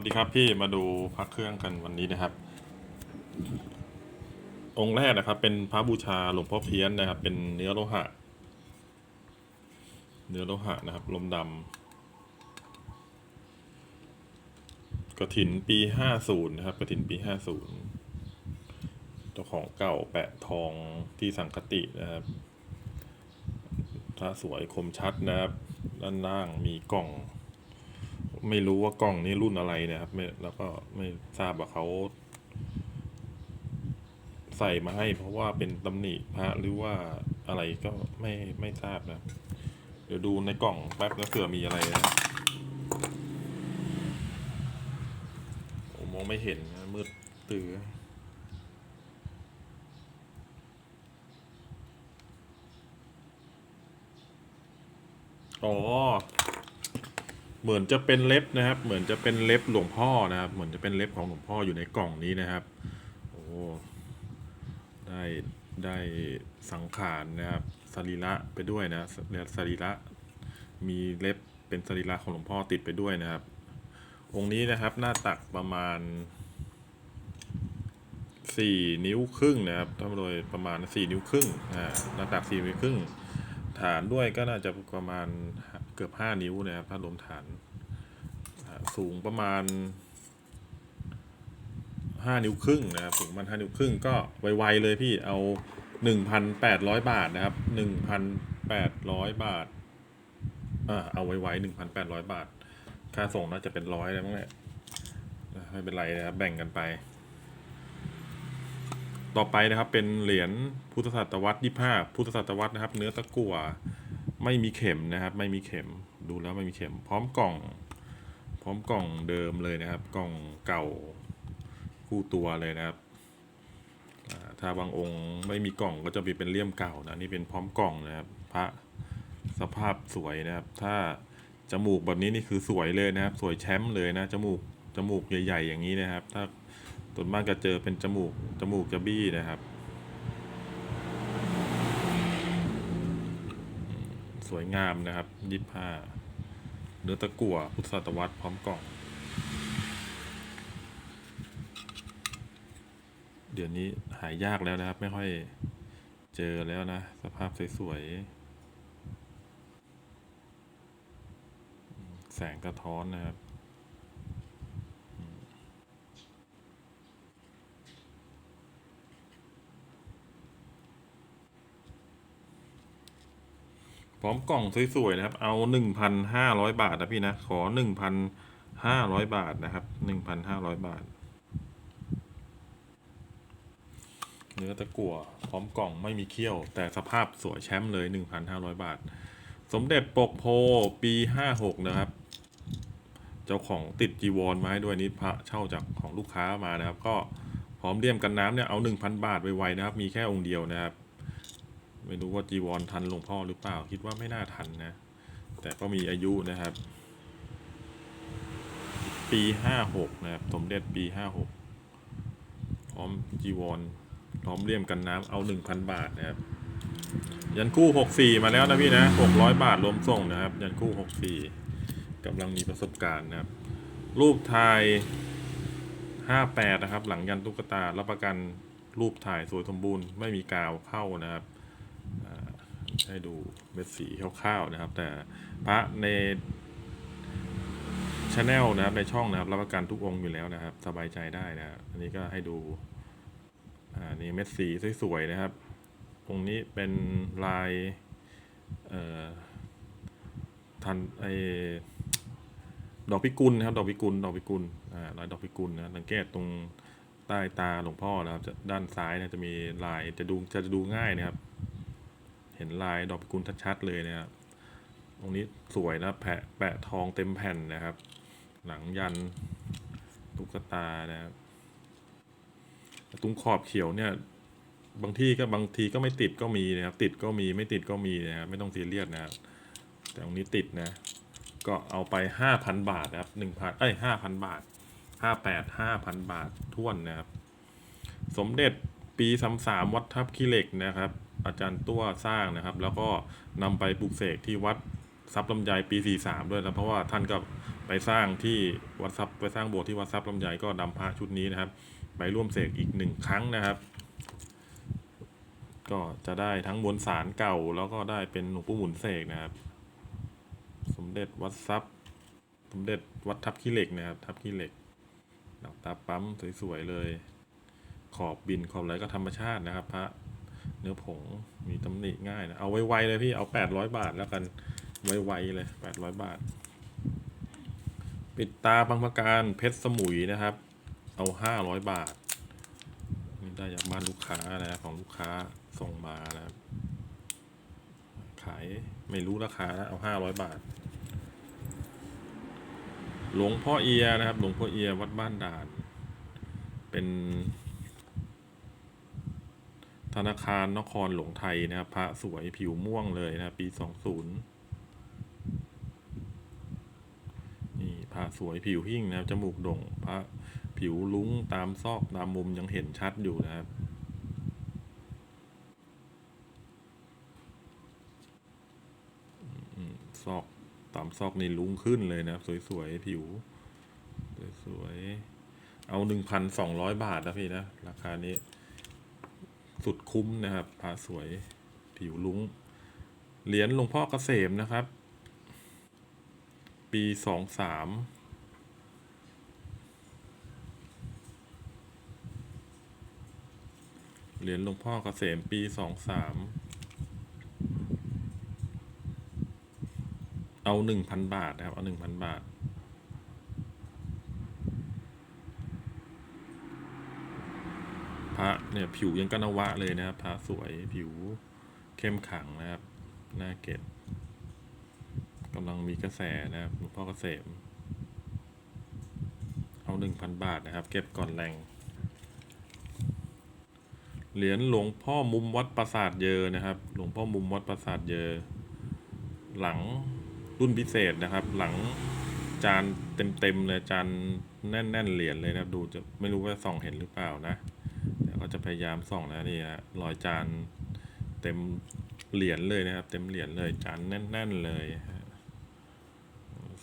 วัสดีครับพี่มาดูพระเครื่องกันวันนี้นะครับ องค์แรกนะครับ เป็นพระบูชาหลวงพ่อเพี้ยนนะครับ เป็นเนื้อโลหะ เนื้อโลหะนะครับ ลมดำกระถินปีห้าศูนย์นะครับกระถินปีห้าศูนย์เจ้าของเก่าแปะทองที่สังคตินะครับพระสวยคมชัดนะครับ ด้านล่างมีกล่อง ไม่รู้ว่ากล่องนี้รุ่นอะไรนะครับไม่แล้วก็ไม่ทราบว่าเขาใส่มาให้ เพราะว่าเป็นตำหนิพระหรือว่าอะไรก็ไม่ไม่ทราบนะเดี๋ยวดูในกล่องแป๊บแล้วเผื่อมีอะไรนะโอ้มองไม่เห็นนะมืดตื้ออ๋อ เหมือนจะเป็นเล็บนะครับ เหมือนจะเป็นเล็บหลวงพ่อนะครับ เหมือนจะเป็นเล็บของหลวงพ่ออยู่ในกล่องนี้นะครับ โอ้ได้ได้สังขารนะครับสรีระไปด้วยนะเรียสรีระมีเล็บเป็นสรีระของหลวงพ่อติดไปด้วยนะครับ องค์นี้นะครับหน้าตักประมาณสี่นิ้วครึ่งนะครับถ้าโดยประมาณสี่นิ้วครึ่งหน้าตักสี่นิ้วครึ่ง ฐานด้วยก็น่าจะประมาณ เกือบห้านิ้วนะครับถ้ารวมฐานสูงประมาณห้านิ้วครึ่งนะครับสูงประมาณห้านิ้วครึ่งก็ไวๆเลยพี่เอาหนึ่งพันแปดร้อยบาทนะครับหนึ่งพันแปดร้อยบาทอ่าเอาไวๆหนึ่งพันแปดร้อยบาท ค่าส่งน่าจะเป็นร้อยแล้วมั้งเนี่ยอะไม่เป็นไรนะครับ แบ่งกันไป ต่อไปนะครับเป็นเหรียญพุทธศตวรรษยี่ห้าพุทธศตวรรษนะครับ เนื้อตะกั่ว ไม่มีเข็มนะครับ ไม่มีเข็มดูแล้วไม่มีเข็ม พร้อมกล่อง พร้อมกล่องเดิมเลยนะครับ กล่องเก่าคู่ตัวเลยนะครับถ้าบางองค์ไม่มีกล่องก็จะมีเป็นเลี่ยมเก่านะนี่เป็นพร้อมกล่องนะครับ พระสภาพสวยนะครับ ถ้าจมูกแบบนี้นี่คือสวยเลยนะครับ สวยแชมป์เลยนะจมูกจมูกใหญ่ ๆ อย่างนี้นะครับ ถ้าส่วนมากจะเจอเป็นจมูกจมูกจะบี้นะครับอืม สวยงามนะครับยิบผ้าเนื้อตะกั่วพุทธศตวรรษพร้อมกล่อง เดี๋ยวนี้หายากแล้วนะครับ ไม่ค่อยเจอแล้วนะ สภาพสวยๆ แสงกระท้อนนะครับ พร้อมกล่องสวยๆนะครับ เอาหนึ่งพันห้าร้อยบาทนะพี่นะ ขอหนึ่งพันห้าร้อยบาทนะครับหนึ่งพันห้าร้อยบาท เนื้อตะกั่วพร้อมกล่องไม่มีเขี้ยว แต่สภาพสวยแชมป์เลยหนึ่งพันห้าร้อยบาท สมเด็จปกโพปีห้าหกนะครับ เจ้าของติดจีวรมาให้ด้วยนี่พระเช่าจากของลูกค้ามานะครับ ก็พร้อมเลี่ยมกันน้ำเนี่ยเอาหนึ่งพันบาทไวๆนะครับ มีแค่องค์เดียวนะครับ ไม่รู้ว่าจีวรทันหลวงพ่อหรือเปล่า คิดว่าไม่น่าทันนะ แต่ก็มีอายุนะครับ ปีห้าหกนะครับ สมเด็จปีห้าหกพร้อมจีวรพร้อมเลี่ยมกันน้ำเอาหนึ่งพันบาทนะครับ ยันคู่หกสี่มาแล้วนะพี่นะหกร้อยบาทรวมส่งนะครับ ยันคู่หกสี่กำลังมีประสบการณ์นะครับ รูปถ่ายห้าแปดนะครับ หลังยันตุ๊กตารับประกันรูปถ่ายสวยสมบูรณ์ไม่มีกาวเข้านะครับ ให้ดูเม็ดสีคร่าวๆนะครับ แต่พระในช anel นะครับในช่องนะครับรับประกันทุกองค์อยู่แล้วนะครับ สบายใจได้นะครับอันนี้ก็ให้ดูอ่านี่เม็ดสีสวยๆนะครับองค์นี้เป็นลายเอ่อทันไอดอกพิกุลนะครับ ดอกพิกุลดอกพิกุลอ่าลายดอกพิกุลนะสังเกตตรงใต้ตาหลวงพ่อนะครับด้านซ้ายนะจะมีลายจะดูจะดูง่ายนะครับ เห็นลายดอกพิกุลชัดๆเลยนะครับตรงนี้สวยนะแปะแปะทองเต็มแผ่นนะครับ หลังยันตุ๊กตานะครับตรงขอบเขียวเนี่ยบางที่ก็บางทีก็ไม่ติดก็มีนะครับ ติดก็มีไม่ติดก็มีนะครับไม่ต้องซีเรียสนะครับ แต่ตรงนี้ติดนะก็เอาไปห้าพันบาทนะครับหนึ่งพันเอ้ยห้าพันบาทห้าแปดห้าพันบาทท่วนนะครับ สมเด็จปีสามสามวัดทับขี้เหล็กนะครับ อาจารย์ตัวสร้างนะครับ แล้วก็นำไปปลูกเสกที่วัดทรัพย์ลำไยปี 43 ด้วยนะเพราะว่าท่านก็ไปสร้างที่วัดทรัพย์ไปสร้างโบสถ์ที่วัดทรัพย์ลำไยก็นำพระชุดนี้นะครับ ไปร่วมเสกอีกหนึ่งครั้งนะครับ ก็จะได้ทั้งมวลสารเก่าแล้วก็ได้เป็นหลวงปู่หมุนเสกนะครับ สมเด็จวัดทรัพย์สมเด็จวัดทับขี้เหล็กนะครับ ทับขี้เหล็กดอกตาปั๊มสวยๆเลย ขอบบินขอบอะไรก็ธรรมชาตินะครับ พระ เนื้อผงมีตำหนิง่ายนะ เอาไวๆเลยพี่เอาแปดร้อยบาทแล้วกัน ไวๆเลยแปดร้อยบาท ปิดตาบางประการเพชรสมุยนะครับ เอาห้าร้อยบาทนี่ได้จากบ้านลูกค้านะของลูกค้าส่งมานะครับ ขายไม่รู้ราคานะเอาห้าร้อยบาท หลวงพ่อเอียนะครับ หลวงพ่อเอียวัดบ้านด่าน เป็น ธนาคารนครหลวงไทยนะครับพระสวยผิวม่วงเลยนะปีสองศูนย์นี่พระสวยผิวหิ่งนะครับจมูกโด่งพระผิวลุ้งตามซอกตามมุมยังเห็นชัดอยู่นะครับซอกตามซอกนี่ลุ้งขึ้นเลยนะครับ สวยๆ ผิว สวยๆ เอาหนึ่งพันสองร้อยบาทนะพี่นะ ราคานี้ สุดคุ้มนะครับพระสวยผิวลุ้ง เหรียญหลวงพ่อเกษมนะครับ ปีสองสามเหรียญหลวงพ่อเกษมปีสองสามเอาหนึ่งพันบาทนะครับ เอาหนึ่งพันบาท พระเนี่ยผิวยังกนวะเลยนะครับ พระสวยผิวเข้มขังนะครับ หน้าเกตกำลังมีกระแสนะครับหลวงพ่อเกษมเอาหนึ่งพันบาทนะครับ เก็บก่อนแรงเหรียญหลวงพ่อมุมวัดปราสาทเยอนะครับ หลวงพ่อมุมวัดปราสาทเยอ หลังรุ่นพิเศษนะครับ หลังจานเต็มๆเลยจานแน่นๆเหรียญเลยนะครับ ดูจะไม่รู้ว่าส่องเห็นหรือเปล่านะ จะพยายามส่องนะนี่ฮะรอยจานเต็มเหรียญเลยนะครับ เต็มเหรียญเลยจานแน่น ๆเลยฮะ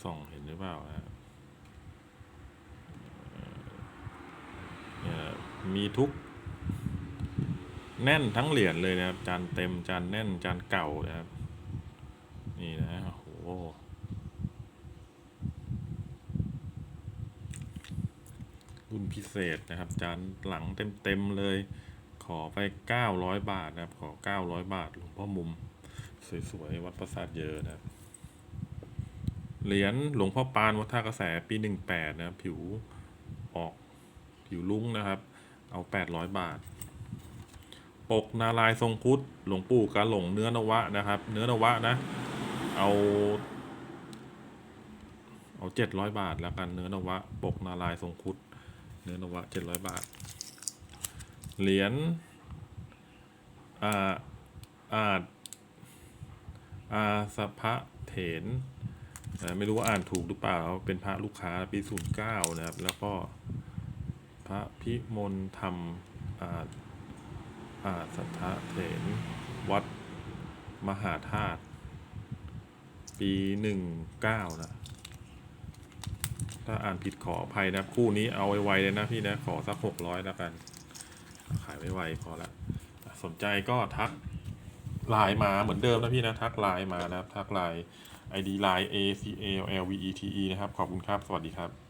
ส่องเห็นหรือเปล่าฮะเนี่ยมีทุกแน่นทั้งเหรียญเลยนะครับ จานเต็มจานแน่นจานเก่านะครับ นี่นะโอ้โห รุ่นพิเศษนะครับ จานหลังเต็มๆเลย ขอไปเก้าร้อยบาทนะครับ ขอเก้าร้อยบาทหลวงพ่อมุม สวยๆ วัดประสาทเยอะนะครับ เหรียญหลวงพ่อปานวัดท่ากระแสปีหนึ่งแปดนะครับผิวออกผิวลุ้งนะครับ เอาแปดร้อยบาท ปกนารายทรงพุทธหลวงปู่กาหลงเนื้อนวะนะครับ เนื้อนวะนะ เอาเอาเจ็ดร้อยบาทแล้วกันเนื้อนวะ ปกนารายทรงพุทธ เนื้อนวะเจ็ดร้อยบาท เหรียญอาอาจอาสภะเถนแต่ไม่รู้ว่าอ่านถูกหรือเปล่า เป็นพระลูกค้าปีศูนย์เก้านะครับ แล้วก็พระพิมลธรรมอาอาสัทธะเถนวัดมหาธาตุปีหนึ่งเก้านะ ถ้าอ่านผิดขออภัยนะคู่นี้เอาไวๆเลยนะพี่นะขอสักหกร้อยแล้วกัน ขายไวๆพอละสนใจก็ทักไลน์มาเหมือนเดิมนะพี่นะทักไลน์มานะครับทักไลน์ ID ไลน์ A C A L V E T E นะครับ ขอบคุณครับ สวัสดีครับ